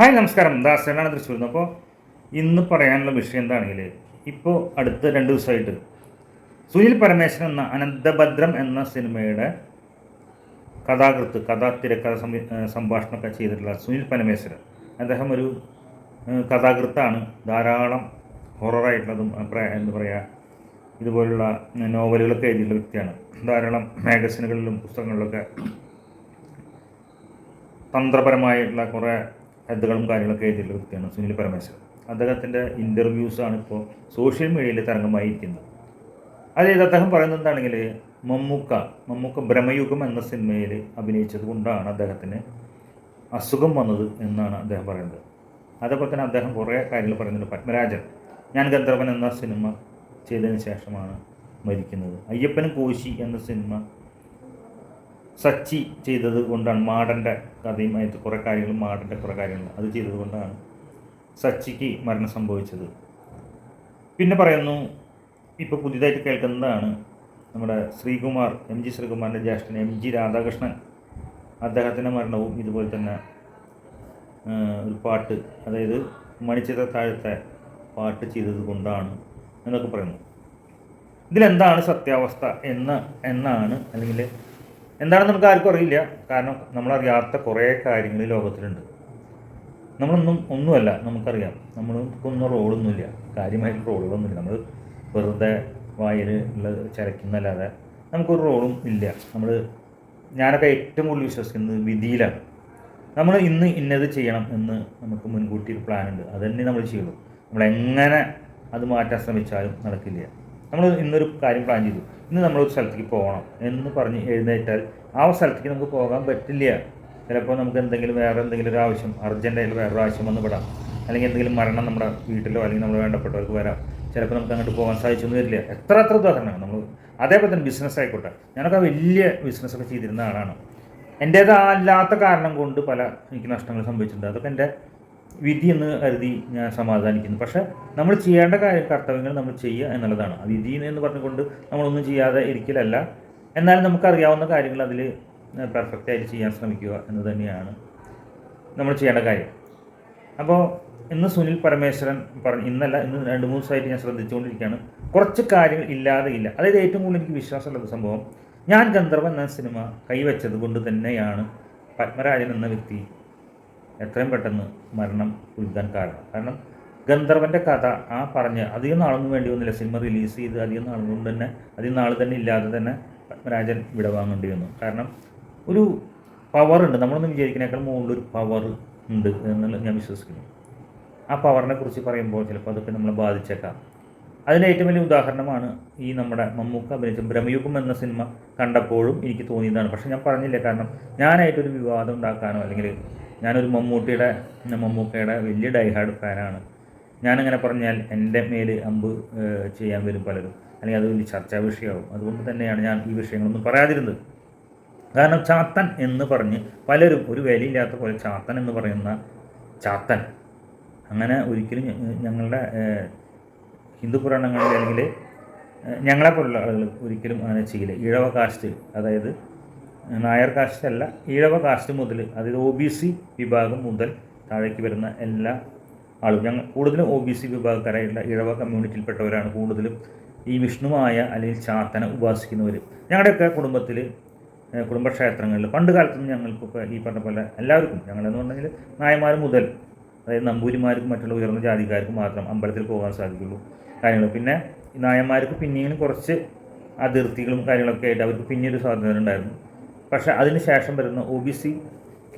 Hi നമസ്കാരം. ദാസനാണ് തൃശ്ശൂർ നിന്ന് അപ്പോൾ ഇന്ന് പറയാനുള്ള വിഷയം എന്താണെങ്കിൽ ഇപ്പോൾ അടുത്ത രണ്ട് ദിവസമായിട്ട് സുനിൽ പരമേശ്വരൻ എന്ന അനന്തഭദ്രം എന്ന സിനിമയുടെ കഥാകൃത്ത് കഥാ തിരക്കഥ സംഭാഷണമൊക്കെ ചെയ്തിട്ടുള്ള സുനിൽ പരമേശ്വരൻ. അദ്ദേഹം ഒരു കഥാകൃത്താണ്. ധാരാളം ഹൊററായിട്ടുള്ളതും എന്താ പറയുക ഇതുപോലുള്ള നോവലുകളൊക്കെ എഴുതിയിട്ടുള്ള വ്യക്തിയാണ്. ധാരാളം മാഗസിനുകളിലും പുസ്തകങ്ങളിലൊക്കെ തന്ത്രപരമായിട്ടുള്ള കുറേ ഹെഡുകളും കാര്യങ്ങളൊക്കെ എഴുതിയിട്ടുള്ള വ്യക്തിയാണ് സുനിൽ പരമേശ്വരൻ അദ്ദേഹത്തിന്റെ ആണ് ഇപ്പോൾ സോഷ്യൽ മീഡിയയിൽ തരംഗമായിരിക്കുന്നത്. അതായത് അദ്ദേഹം പറയുന്നത് എന്താണെങ്കിൽ മമ്മൂക്ക മമ്മൂക്ക ഭ്രമയുഗം എന്ന സിനിമയിൽ അഭിനയിച്ചത് കൊണ്ടാണ് അദ്ദേഹത്തിന് അസുഖം വന്നത് എന്നാണ് അദ്ദേഹം പറയുന്നത്. അതേപോലെ തന്നെ അദ്ദേഹം കുറേ കാര്യങ്ങൾ പറയുന്നുണ്ട്. പത്മരാജൻ ഞാൻ ഗന്ധർവൻ എന്ന സിനിമ ചെയ്തതിന് ശേഷമാണ് മരിക്കുന്നത്. അയ്യപ്പനും കോശി എന്ന സിനിമ സച്ചി ചെയ്തത് കൊണ്ടാണ് മാടന്റെ കഥയും അതിനകത്ത് കുറേ കാര്യങ്ങളും മാടന്റെ കുറേ കാര്യങ്ങളും അത് ചെയ്തത് കൊണ്ടാണ് സച്ചിക്ക് മരണം സംഭവിച്ചത്. പിന്നെ പറയുന്നു ഇപ്പോൾ പുതിയതായിട്ട് കേൾക്കുന്നതാണ് നമ്മുടെ ശ്രീകുമാർ എം ജി ശ്രീകുമാറിന്റെ ജ്യേഷ്ഠൻ എം ജി രാധാകൃഷ്ണൻ. അദ്ദേഹത്തിന്റെ മരണവും ഇതുപോലെ തന്നെ ഒരു പാട്ട് അതായത് മണിച്ചിത്ര താഴത്തെ പാട്ട് ചെയ്തത് കൊണ്ടാണ് എന്നൊക്കെ പറയുന്നു. ഇതിലെന്താണ് സത്യാവസ്ഥ എന്ന് എന്നാണ് അല്ലെങ്കിൽ എന്താണെന്ന് നമുക്ക് ആർക്കും അറിയില്ല. കാരണം നമ്മളറിയാത്ത കുറേ കാര്യങ്ങൾ ലോകത്തിലുണ്ട്. നമ്മളൊന്നും ഒന്നുമല്ല നമുക്കറിയാം. നമ്മൾക്കൊന്നും റോളൊന്നുമില്ല. കാര്യമായിട്ട് റോളുകളൊന്നുമില്ല. നമ്മൾ വെറുതെ വായിൽ ഉള്ള ചരക്കുന്നല്ലാതെ നമുക്കൊരു റോളും ഇല്ല. നമ്മൾ ഞാനൊക്കെ ഏറ്റവും കൂടുതൽ വിശ്വസിക്കുന്നത് വിധിയിലാണ്. നമ്മൾ ഇന്ന് ഇന്നത് ചെയ്യണം എന്ന് നമുക്ക് മുൻകൂട്ടി ഒരു പ്ലാൻ ഉണ്ട് അത് തന്നെ നമ്മൾ ചെയ്യുള്ളൂ. നമ്മളെങ്ങനെ അത് മാറ്റാൻ ശ്രമിച്ചാലും നടക്കില്ല. നമ്മൾ ഇന്നൊരു കാര്യം പ്ലാൻ ചെയ്തു. ഇന്ന് നമ്മൾ ഒരു സ്ഥലത്തേക്ക് പോകണം എന്ന് പറഞ്ഞ് എഴുന്നേറ്റാൽ ആ സ്ഥലത്തേക്ക് നമുക്ക് പോകാൻ പറ്റില്ല. ചിലപ്പോൾ നമുക്ക് എന്തെങ്കിലും വേറെ എന്തെങ്കിലും ഒരു ആവശ്യം അർജന്റായിട്ട് വേറൊരു ആവശ്യം വന്ന് പെടാം. അല്ലെങ്കിൽ എന്തെങ്കിലും മരണം നമ്മുടെ വീട്ടിലോ അല്ലെങ്കിൽ നമ്മൾ വേണ്ടപ്പെട്ടവർക്ക് വരാം. ചിലപ്പോൾ നമുക്ക് അങ്ങോട്ട് പോകാൻ സാധിച്ചൊന്നും വരില്ല. എത്ര എത്ര ഉദാഹരണമാണ് നമ്മൾ അതേപോലെ തന്നെ ബിസിനസ് ആയിക്കോട്ടെ. ഞാനൊക്കെ വലിയ ബിസിനസ്സൊക്കെ ചെയ്തിരുന്ന ആളാണ്. എന്റേതല്ലാത്ത കാരണം കൊണ്ട് പല എനിക്ക് നഷ്ടങ്ങൾ സംഭവിച്ചിട്ടുണ്ട്. അതൊക്കെ എന്റെ വിധി എന്ന് കരുതി ഞാൻ സമാധാനിക്കുന്നു. പക്ഷേ നമ്മൾ ചെയ്യേണ്ട കാര്യ കർത്തവ്യങ്ങൾ നമ്മൾ ചെയ്യുക എന്നുള്ളതാണ്. വിധി എന്ന് പറഞ്ഞുകൊണ്ട് നമ്മളൊന്നും ചെയ്യാതെ ഇരിക്കലല്ല. എന്നാലും നമുക്കറിയാവുന്ന കാര്യങ്ങൾ അതിൽ പെർഫെക്റ്റായിട്ട് ചെയ്യാൻ ശ്രമിക്കുക എന്ന് തന്നെയാണ് നമ്മൾ ചെയ്യേണ്ട കാര്യം. അപ്പോൾ ഇന്ന് സുനിൽ പരമേശ്വരൻ പറഞ്ഞു ഇന്നല്ല ഇന്ന് രണ്ട് മൂന്ന് ദിവസമായിട്ട് ഞാൻ ശ്രദ്ധിച്ചുകൊണ്ടിരിക്കുകയാണ്. കുറച്ച് കാര്യങ്ങൾ ഇല്ലാതെ ഇല്ല. അതായത് ഏറ്റവും കൂടുതൽ എനിക്ക് വിശ്വാസമുള്ളത് സംഭവം ഞാൻ ഗന്ധർവൻ എന്ന സിനിമ കൈവച്ചത് കൊണ്ട് തന്നെയാണ് പത്മരാജൻ എന്ന വ്യക്തി എത്രയും പെട്ടെന്ന് മരണം ഉരുകാൻ കാരണം. കാരണം ഗന്ധർവന്റെ കഥ ആ പറഞ്ഞ് അധികം നാളൊന്നും വേണ്ടി വന്നില്ല. സിനിമ റിലീസ് ചെയ്ത് അധികം നാളുകൊണ്ട് തന്നെ അധികം നാൾ തന്നെ ഇല്ലാതെ തന്നെ പത്മരാജൻ വിടവാങ്ങേണ്ടി വന്നു. കാരണം ഒരു പവർ ഉണ്ട്. നമ്മളൊന്നും വിചാരിക്കുന്നേക്കാൾ മുകളിൽ ഒരു പവർ ഉണ്ട് എന്നുള്ളത് ഞാൻ വിശ്വസിക്കുന്നു. ആ പവറിനെ കുറിച്ച് പറയുമ്പോൾ ചിലപ്പോൾ അതൊക്കെ നമ്മളെ ബാധിച്ചേക്കാം. അതിന്റെ ഏറ്റവും വലിയ ഉദാഹരണമാണ് ഈ നമ്മുടെ മമ്മൂക്ക അഭിനയിച്ച ബ്രഹ്മയുഗം എന്ന സിനിമ കണ്ടപ്പോഴും എനിക്ക് തോന്നിയതാണ്. പക്ഷേ ഞാൻ പറഞ്ഞില്ല. കാരണം ഞാനായിട്ടൊരു വിവാദം ഉണ്ടാക്കാനോ അല്ലെങ്കിൽ ഞാനൊരു മമ്മൂട്ടിയുടെ മമ്മൂക്കയുടെ വലിയ ഡൈഹാർഡ് ഫാനാണ്. ഞാനങ്ങനെ പറഞ്ഞാൽ എന്റെ മേൽ അമ്പ് ചെയ്യാൻ വരും പലരും. അല്ലെങ്കിൽ അത് വലിയ ചർച്ചാ വിഷയമാവും. അതുകൊണ്ട് തന്നെയാണ് ഞാൻ ഈ വിഷയങ്ങളൊന്നും പറയാതിരുന്നത്. കാരണം ചാത്തൻ എന്ന് പറഞ്ഞ് പലരും ഒരു വിലയില്ലാത്ത പോലെ ചാത്തൻ എന്ന് പറയുന്ന ചാത്തൻ. അങ്ങനെ ഒരിക്കലും ഞങ്ങളുടെ ഹിന്ദു പുരാണങ്ങളിൽ അല്ലെങ്കിൽ ഞങ്ങളെപ്പോലുള്ള ആളുകൾ ഒരിക്കലും അങ്ങനെ ചെയ്യില്ല. ഈഴവ കാസ്റ്റ് അതായത് നായർ കാസ്റ്റ് അല്ല ഈഴവ കാസ്റ്റ് മുതൽ അതായത് ഒ ബി സി വിഭാഗം മുതൽ താഴേക്ക് വരുന്ന എല്ലാ ആളും. ഞങ്ങൾ കൂടുതലും ഒ ബി സി വിഭാഗക്കാരായിട്ടുള്ള ഇഴവ കമ്മ്യൂണിറ്റിയിൽപ്പെട്ടവരാണ് കൂടുതലും ഈ വിഷ്ണുവായ അല്ലെങ്കിൽ ചാത്തനെ ഉപാസിക്കുന്നവർ ഞങ്ങളുടെയൊക്കെ കുടുംബത്തിൽ കുടുംബക്ഷേത്രങ്ങളിൽ പണ്ട് കാലത്തൊന്നും ഞങ്ങൾക്കൊക്കെ ഈ പറഞ്ഞ പോലെ എല്ലാവർക്കും ഞങ്ങളെന്ന് പറഞ്ഞെങ്കിൽ നായന്മാർ മുതൽ അതായത് നമ്പൂരിമാർക്കും മറ്റുള്ള ഉയർന്ന ജാതിക്കാർക്കും മാത്രം അമ്പലത്തിൽ പോകാൻ സാധിക്കുള്ളൂ കാര്യങ്ങൾ. പിന്നെ നായന്മാർക്ക് പിന്നെയും കുറച്ച് അതിർത്തികളും കാര്യങ്ങളൊക്കെ ആയിട്ട് അവർക്ക് പിന്നീട് സ്വാതന്ത്ര്യം ഉണ്ടായിരുന്നു. പക്ഷേ അതിന് ശേഷം വരുന്ന ഒ ബി സി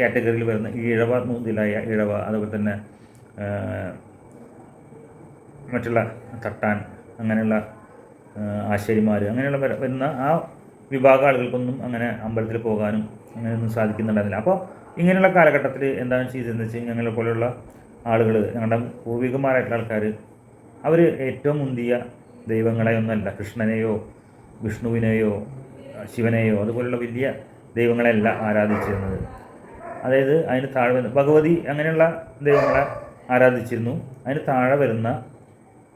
കാറ്റഗറിയിൽ വരുന്ന ഈഴവ മുതലായ ഇഴവ അതുപോലെ തന്നെ മറ്റുള്ള തട്ടാൻ അങ്ങനെയുള്ള ആശാരിമാർ അങ്ങനെയുള്ള വര- വരുന്ന ആ വിഭാഗ ആളുകൾക്കൊന്നും അങ്ങനെ അമ്പലത്തിൽ പോകാനും അങ്ങനെയൊന്നും സാധിക്കുന്നുണ്ടായിരുന്നില്ല. അപ്പോൾ ഇങ്ങനെയുള്ള കാലഘട്ടത്തിൽ എന്താണ് ചെയ്തതെന്ന് വെച്ച് കഴിഞ്ഞാൽ ഞങ്ങളെ പോലെയുള്ള ആളുകൾ ഞങ്ങളുടെ പൂർവികന്മാരായിട്ടുള്ള ആൾക്കാർ അവർ ഏറ്റവും മുന്തിയ ദൈവങ്ങളെ ഒന്നല്ല. കൃഷ്ണനെയോ വിഷ്ണുവിനെയോ ശിവനെയോ അതുപോലുള്ള വലിയ ദൈവങ്ങളെയല്ല ആരാധിച്ചിരുന്നത്. അതായത് അതിന് താഴെ വരുന്ന ഭഗവതി അങ്ങനെയുള്ള ദൈവങ്ങളെ ആരാധിച്ചിരുന്നു. അതിന് താഴെ വരുന്ന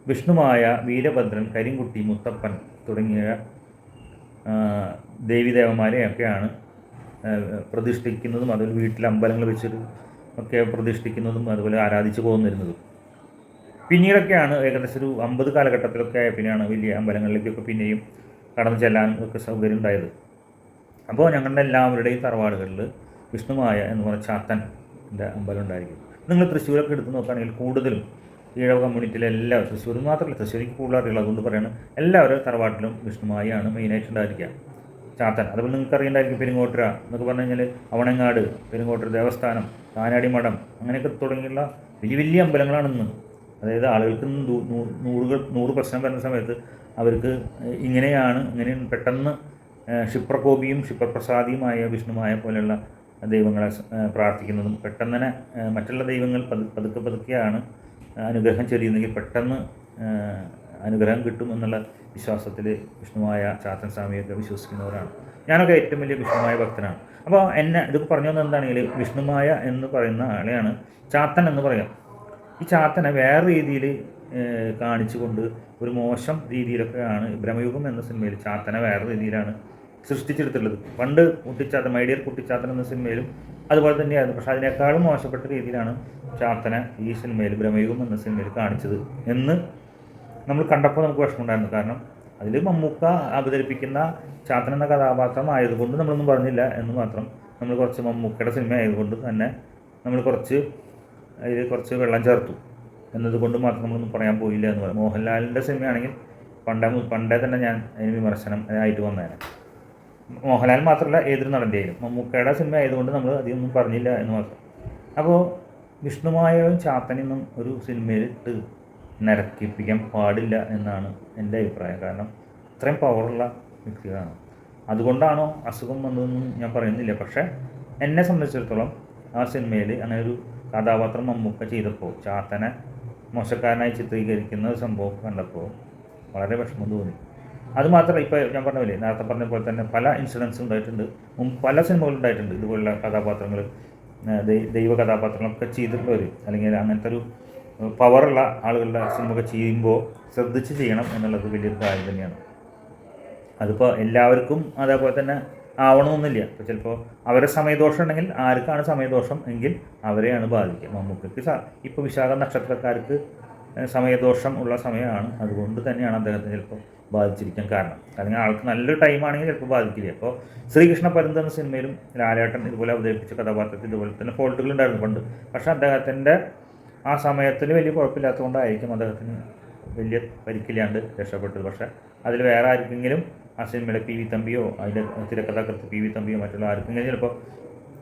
വിഷ്ണുമായ വീരഭദ്രൻ കരിങ്കുട്ടി മുത്തപ്പൻ തുടങ്ങിയ ദേവിദേവന്മാരെയൊക്കെയാണ് പ്രതിഷ്ഠിക്കുന്നതും അതുപോലെ വീട്ടിൽ അമ്പലങ്ങൾ വെച്ചൊരു ഒക്കെ പ്രതിഷ്ഠിക്കുന്നതും അതുപോലെ ആരാധിച്ചു പോകുന്നിരുന്നതും. പിന്നീടൊക്കെയാണ് ഏകദേശം ഒരു അമ്പത് കാലഘട്ടത്തിലൊക്കെ ആയ പിന്നെയാണ് വലിയ അമ്പലങ്ങളിലേക്കൊക്കെ പിന്നെയും കടന്നു ചെല്ലാനും ഒക്കെ സൗകര്യം ഉണ്ടായത്. അപ്പോൾ ഞങ്ങളുടെ എല്ലാവരുടെയും തറവാടുകളിൽ വിഷ്ണുമായ എന്ന് പറഞ്ഞ ചാത്തന്റെ അമ്പലം ഉണ്ടായിരിക്കും. നിങ്ങൾ തൃശ്ശൂരൊക്കെ എടുത്ത് നോക്കുകയാണെങ്കിൽ കൂടുതലും ഈഴവ കമ്മ്യൂണിറ്റിയിലെ എല്ലാ തൃശ്ശൂർ മാത്രമല്ല തൃശ്ശൂരിക്ക് കൂടുതൽ അറിയുള്ളൂ അതുകൊണ്ട് പറയുന്നത് എല്ലാവരും തറവാട്ടിലും വിഷ്ണുമായാണ് മെയിനായിട്ട് ഉണ്ടായിരിക്കുക. ചാത്തൻ. അതുപോലെ നിങ്ങൾക്ക് അറിയണ്ടായിരിക്കും പെരുങ്ങോട്ടുര എന്നൊക്കെ പറഞ്ഞു കഴിഞ്ഞാൽ അവണങ്ങാട് പെരുങ്ങോട്ടുര ദേവസ്ഥാനം കാനാടി മഠം അങ്ങനെയൊക്കെ തുടങ്ങിയുള്ള വലിയ വലിയ അമ്പലങ്ങളാണ് ഇന്ന് അതായത് ആളുകൾക്ക് നൂറുകൾ നൂറ് പ്രശ്നം വരുന്ന സമയത്ത് അവർക്ക് ഇങ്ങനെയാണ് ഇങ്ങനെ പെട്ടെന്ന് ക്ഷിപ്രകോപിയും ക്ഷിപ്രപ്രസാദിയുമായ വിഷ്ണുമായ പോലെയുള്ള ദൈവങ്ങളെ പ്രാർത്ഥിക്കുന്നതും പെട്ടെന്ന് തന്നെ മറ്റുള്ള ദൈവങ്ങൾ പതു പതുക്കെ പതുക്കെയാണ് അനുഗ്രഹം ചെറിയുന്നെങ്കിൽ പെട്ടെന്ന് അനുഗ്രഹം കിട്ടും എന്നുള്ള വിശ്വാസത്തിൽ വിഷ്ണുവായ ചാത്തൻ സ്വാമിയൊക്കെ വിശ്വസിക്കുന്നവരാണ്. ഞാനൊക്കെ ഏറ്റവും വലിയ വിഷ്ണുമായ ഭക്തനാണ്. അപ്പോൾ എന്നെ ഇതൊക്കെ പറഞ്ഞു വന്നത് എന്താണെങ്കിൽ വിഷ്ണുമായ എന്ന് പറയുന്ന ആളെയാണ് ചാത്തൻ എന്ന് പറയാം. ഈ ചാത്തനെ വേറെ രീതിയിൽ കാണിച്ചുകൊണ്ട് ഒരു മോശം രീതിയിലൊക്കെയാണ് ബ്രഹ്മയുഗം എന്ന സിനിമയിൽ ചാത്തനെ വേറെ രീതിയിലാണ് സൃഷ്ടിച്ചെടുത്തിട്ടുള്ളത്. പണ്ട് കുട്ടിച്ചാത്തൻ മൈഡിയർ കുട്ടിച്ചാത്തൻ എന്ന സിനിമയിലും അതുപോലെ തന്നെയായിരുന്നു. പക്ഷേ അതിനേക്കാളും മോശപ്പെട്ട രീതിയിലാണ് ചാത്തനെ ഈ സിനിമയിൽ ബ്രഹ്മയുഗം എന്ന സിനിമയിൽ കാണിച്ചത് എന്ന് നമ്മൾ കണ്ടപ്പോൾ നമുക്ക് വിഷമമുണ്ടായിരുന്നു. കാരണം അതിൽ മമ്മൂക്ക അവതരിപ്പിക്കുന്ന ചാത്തൻ എന്ന കഥാപാത്രം ആയതുകൊണ്ട് നമ്മളൊന്നും പറഞ്ഞില്ല എന്ന് മാത്രം. നമ്മൾ കുറച്ച് മമ്മൂക്കയുടെ സിനിമ ആയതുകൊണ്ട് തന്നെ നമ്മൾ കുറച്ച് അതിൽ കുറച്ച് വെള്ളം ചേർത്തു. എന്നതുകൊണ്ട് മാത്രം നമ്മളൊന്നും പറയാൻ പോയില്ല എന്ന് പറയാം മോഹൻലാലിന്റെ സിനിമയാണെങ്കിൽ പണ്ടേ പണ്ടേ തന്നെ ഞാൻ അതിന് വിമർശനം ആയിട്ട് വന്നേനെ. മോഹൻലാൽ മാത്രമല്ല ഏതൊരു നടന്റെയും മമ്മൂക്കയുടെ സിനിമ ആയതുകൊണ്ട് നമ്മൾ അധികമൊന്നും പറഞ്ഞില്ല എന്ന് മാത്രം. അപ്പോൾ വിഷ്ണുമായവും ചാത്തനെന്നും ഒരു സിനിമയിൽ ഇട്ട് നിരക്കിപ്പിക്കാൻ പാടില്ല എന്നാണ് എന്റെ അഭിപ്രായം. കാരണം അത്രയും പവറുള്ള വ്യക്തികളാണ്. അതുകൊണ്ടാണോ അസുഖം വന്നതെന്നും ഞാൻ പറയുന്നില്ല. പക്ഷേ എന്നെ സംബന്ധിച്ചിടത്തോളം ആ സിനിമയിൽ അങ്ങനെ ഒരു കഥാപാത്രം മമ്മൂക്ക ചെയ്തപ്പോൾ ചാത്തനെ മോശക്കാരനായി ചിത്രീകരിക്കുന്ന ഒരു സംഭവം കണ്ടപ്പോൾ വളരെ വിഷമം തോന്നി. അതുമാത്രമല്ല ഇപ്പോൾ ഞാൻ പറഞ്ഞ പോലെ നേരത്തെ പറഞ്ഞ പോലെ തന്നെ പല ഇൻസിഡൻസും ഉണ്ടായിട്ടുണ്ട്. മുമ്പ് പല സിനിമകളും ഉണ്ടായിട്ടുണ്ട്. ഇതുപോലുള്ള കഥാപാത്രങ്ങൾ ദൈവ കഥാപാത്രങ്ങളൊക്കെ ചെയ്തിട്ടുള്ളവർ അല്ലെങ്കിൽ അങ്ങനത്തെ ഒരു പവറുള്ള ആളുകളുടെ സിനിമയൊക്കെ ചെയ്യുമ്പോൾ ശ്രദ്ധിച്ച് ചെയ്യണം എന്നുള്ളത് വലിയൊരു കാര്യം തന്നെയാണ്. അതിപ്പോൾ എല്ലാവർക്കും അതേപോലെ തന്നെ ആവണമെന്നില്ല. ഇപ്പോൾ ചിലപ്പോൾ അവരുടെ സമയദോഷം ഉണ്ടെങ്കിൽ ആർക്കാണ് സമയദോഷം എങ്കിൽ അവരെയാണ് ബാധിക്കുക. മമ്മൂക്കയ്ക്ക് ഇപ്പോൾ വിശാഖ നക്ഷത്രക്കാർക്ക് സമയദോഷം ഉള്ള സമയമാണ്. അതുകൊണ്ട് തന്നെയാണ് അദ്ദേഹത്തിന് ചിലപ്പോൾ ബാധിച്ചിരിക്കാൻ കാരണം. അല്ലെങ്കിൽ ആൾക്ക് നല്ലൊരു ടൈമാണെങ്കിൽ ചിലപ്പോൾ ബാധിക്കില്ല. അപ്പോൾ ശ്രീകൃഷ്ണ പരന്ത് എന്ന സിനിമയിലും ലാലേട്ടൻ ഇതുപോലെ അവതരിപ്പിച്ച കഥാപാത്രത്തിൽ ഇതുപോലെ തന്നെ ഫോൾട്ടുകൾ ഉണ്ടായിരുന്നു പണ്ട്. പക്ഷേ അദ്ദേഹത്തിന്റെ ആ സമയത്തിന് വലിയ കുഴപ്പമില്ലാത്തതുകൊണ്ടായിരിക്കും അദ്ദേഹത്തിന് വലിയ പരിക്കില്ലാണ്ട് രക്ഷപ്പെട്ടത്. പക്ഷേ അതിൽ വേറെ ആർക്കെങ്കിലും ആ സിനിമയുടെ പി വി തമ്പിയോ അതിന്റെ തിരക്കഥാകൃത്ത് പി വി തമ്പിയോ മറ്റുള്ള ആർക്കെങ്കിലും ചിലപ്പോൾ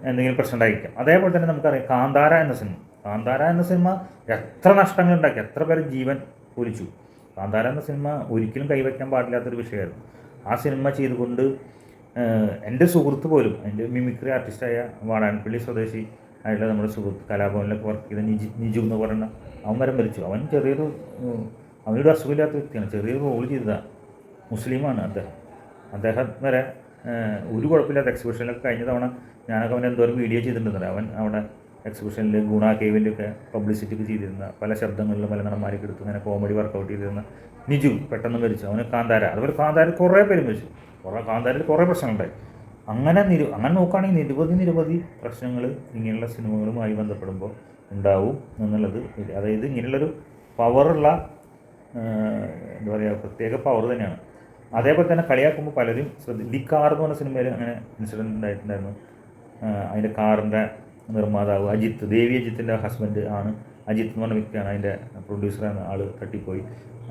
എന്തെങ്കിലും പ്രശ്നം ഉണ്ടായിരിക്കാം അതേപോലെ തന്നെ നമുക്കറിയാം കാന്താര എന്ന സിനിമ. കാന്താര എന്ന സിനിമ എത്ര നഷ്ടങ്ങൾ ഉണ്ടാക്കി എത്ര പേര് ജീവൻ പൊലിച്ചു കാന്താര എന്ന സിനിമ ഒരിക്കലും കൈവയ്ക്കാൻ പാടില്ലാത്തൊരു വിഷയമായിരുന്നു. ആ സിനിമ ചെയ്തുകൊണ്ട് എന്റെ സുഹൃത്ത് പോലും എന്റെ മിമിക്രി ആർട്ടിസ്റ്റായ വാടാൻപള്ളി സ്വദേശി ആയിട്ടുള്ള നമ്മുടെ സുഹൃത്ത് കലാഭവനിലൊക്കെ വർക്ക് ചെയ്ത നിജി നിജു എന്ന് പറയുന്ന അവൻ വരെ മരിച്ചു. അവൻ ചെറിയൊരു അവനൊരു അസുഖമില്ലാത്ത വ്യക്തിയാണ്. ചെറിയൊരു റോൾ ചെയ്തതാണ് മുസ്ലിമാണ് അദ്ദേഹം. അദ്ദേഹം വരെ ഒരു കുഴപ്പമില്ലാത്ത എക്സിബിഷനിലൊക്കെ കഴിഞ്ഞ തവണ ഞാനൊക്കെ അവൻ എന്തോരം വീഡിയോ ചെയ്തിട്ടുണ്ട് അവൻ അവിടെ എക്സിബിഷനിൽ ഗുണ കേവിന്റെയൊക്കെ പബ്ലിസിറ്റി ഒക്കെ ചെയ്തിരുന്ന പല ശബ്ദങ്ങളിലും പല നടന്മാരൊക്കെ എടുത്ത് ഇങ്ങനെ കോമഡി വർക്കൗട്ട് ചെയ്തിരുന്ന നിജു പെട്ടെന്ന് മരിച്ചു. അവന് കാന്താര. അതുപോലെ കാന്താര കുറേ പേര് മരിച്ചു. കുറേ കാന്താരയിൽ കുറേ പ്രശ്നങ്ങളുണ്ടായി. അങ്ങനെ നിരു അങ്ങനെ നോക്കുകയാണെങ്കിൽ നിരവധി നിരവധി പ്രശ്നങ്ങൾ ഇങ്ങനെയുള്ള സിനിമകളുമായി ബന്ധപ്പെടുമ്പോൾ ഉണ്ടാവും എന്നുള്ളത് അതായത് ഇങ്ങനെയുള്ളൊരു പവറുള്ള എന്താ പറയുക പ്രത്യേക പവർ തന്നെയാണ്. അതേപോലെ തന്നെ കളിയാക്കുമ്പോൾ പലരും ശ്രദ്ധ ദി കാർ എന്ന് പറഞ്ഞ സിനിമയിൽ അങ്ങനെ ഇൻസിഡന്റ് ഉണ്ടായിട്ടുണ്ടായിരുന്നു. അതിന്റെ കാറിന്റെ നിർമ്മാതാവ് അജിത്ത് ദേവി അജിത്തിന്റെ ഹസ്ബൻഡ് ആണ് അജിത്ത് എന്ന് പറഞ്ഞ വ്യക്തിയാണ് അതിന്റെ പ്രൊഡ്യൂസറാണ് ആൾ തട്ടിപ്പോയി.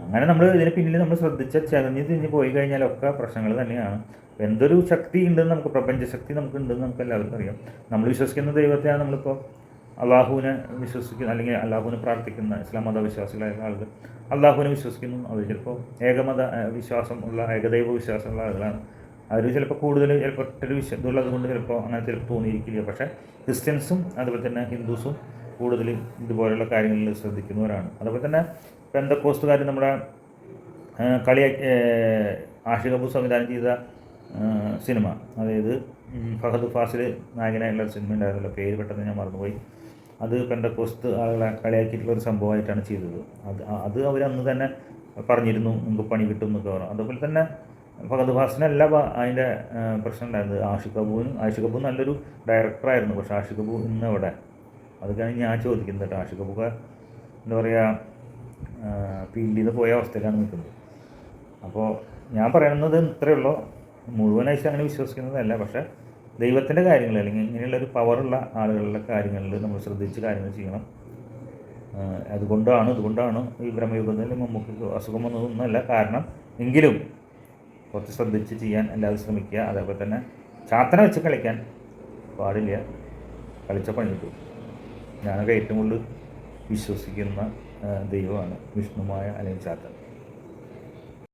അങ്ങനെ നമ്മൾ ഇതിന് പിന്നിൽ നമ്മൾ ശ്രദ്ധിച്ച ചലഞ്ച് തിരിഞ്ഞ് പോയി കഴിഞ്ഞാലൊക്കെ പ്രശ്നങ്ങൾ തന്നെയാണ്. എന്തൊരു ശക്തി ഉണ്ടെന്ന് നമുക്ക് പ്രപഞ്ച ശക്തി നമുക്ക് ഉണ്ടെന്ന് നമുക്ക് എല്ലാവർക്കും അറിയാം. നമ്മൾ വിശ്വസിക്കുന്ന ദൈവത്തെയാണ് നമ്മളിപ്പോൾ അള്ളാഹുവിനെ വിശ്വസിക്കുന്ന അല്ലെങ്കിൽ അള്ളാഹുവിനെ പ്രാർത്ഥിക്കുന്ന ഇസ്ലാം മത വിശ്വാസികളായ ആളുകൾ അള്ളാഹുവിനെ വിശ്വസിക്കുന്നു. അവർ ചിലപ്പോൾ ഏകമത വിശ്വാസം ഉള്ള ഏകദൈവ വിശ്വാസമുള്ള ആളുകളാണ്. അവർ ചിലപ്പോൾ കൂടുതൽ ചിലപ്പോൾ ഒരു വിശ്വ ഇതുള്ളത് കൊണ്ട് ചിലപ്പോൾ അങ്ങനെ ചിലപ്പോൾ തോന്നിയിരിക്കില്ല. പക്ഷേ ക്രിസ്ത്യൻസും അതുപോലെ തന്നെ ഹിന്ദുസും കൂടുതൽ ഇതുപോലെയുള്ള കാര്യങ്ങളിൽ ശ്രദ്ധിക്കുന്നവരാണ്. അതുപോലെ തന്നെ പെന്തക്കോസ്റ്റുകാർ നമ്മുടെ കളി ആഷിഖ് കപൂർ സംവിധാനം ചെയ്ത സിനിമ. അതായത് ഫഹദ് ഫാസിൽ നായകനായുള്ള സിനിമ ഉണ്ടായിരുന്നല്ലോ. പേര് പെട്ടെന്ന് ഞാൻ മറന്നുപോയി. അത് പെന്തക്കോസ്റ്റ് ആളുകളെ കളിയാക്കിയിട്ടുള്ള ഒരു സംഭവമായിട്ടാണ് ചെയ്തത്. അത് അത് അവർ അന്ന് തന്നെ പറഞ്ഞിരുന്നു നിങ്ങൾക്ക് പണി കിട്ടും എന്നൊക്കെ പറഞ്ഞു. അതുപോലെ തന്നെ ഫഹദ് ഫാസിനല്ല അതിന്റെ പ്രശ്നം ഉണ്ടായിരുന്നത്. ആഷിഖ് കപൂറിന് ആഷിഖ് കപൂർ നല്ലൊരു ഡയറക്ടറായിരുന്നു. പക്ഷേ ആഷിഖ് കപൂർ ഇന്ന് അവിടെ അതൊക്കെയാണ് ഞാൻ ചോദിക്കുന്നത് കേട്ടോ അബൂക്ക എന്താ പറയുക ഫീൽഡിൽ നിന്ന് പോയ അവസ്ഥയിലാണ് നിൽക്കുന്നത്. അപ്പോൾ ഞാൻ പറയുന്നത് ഇത്രയേ ഉള്ളൂ. മുഴുവനായിട്ട് അങ്ങനെ വിശ്വസിക്കുന്നതല്ല പക്ഷേ ദൈവത്തിന്റെ കാര്യങ്ങൾ അല്ലെങ്കിൽ ഇങ്ങനെയുള്ള ഒരു പവറുള്ള ആളുകളുടെ കാര്യങ്ങളിൽ നമ്മൾ ശ്രദ്ധിച്ച് കാര്യങ്ങൾ ചെയ്യണം. അതുകൊണ്ടാണ് അതുകൊണ്ടാണ് ഈ ബ്രഹ്മയുഗത്തിൽ നമുക്ക് അസുഖം വന്നതൊന്നുമല്ല. കാരണം എങ്കിലും കുറച്ച് ശ്രദ്ധിച്ച് ചെയ്യാൻ എല്ലാവരും ശ്രമിക്കുക. അതേപോലെ തന്നെ ചാത്തന വെച്ച് കളിക്കാൻ പാടില്ല. കളിച്ച പണി കിട്ടും ഞാനൊക്കെ ഏറ്റവും കൂടുതൽ വിശ്വസിക്കുന്ന ദൈവമാണ് വിഷ്ണുമായ അല്ലെങ്കിൽ ചാത്തൻ.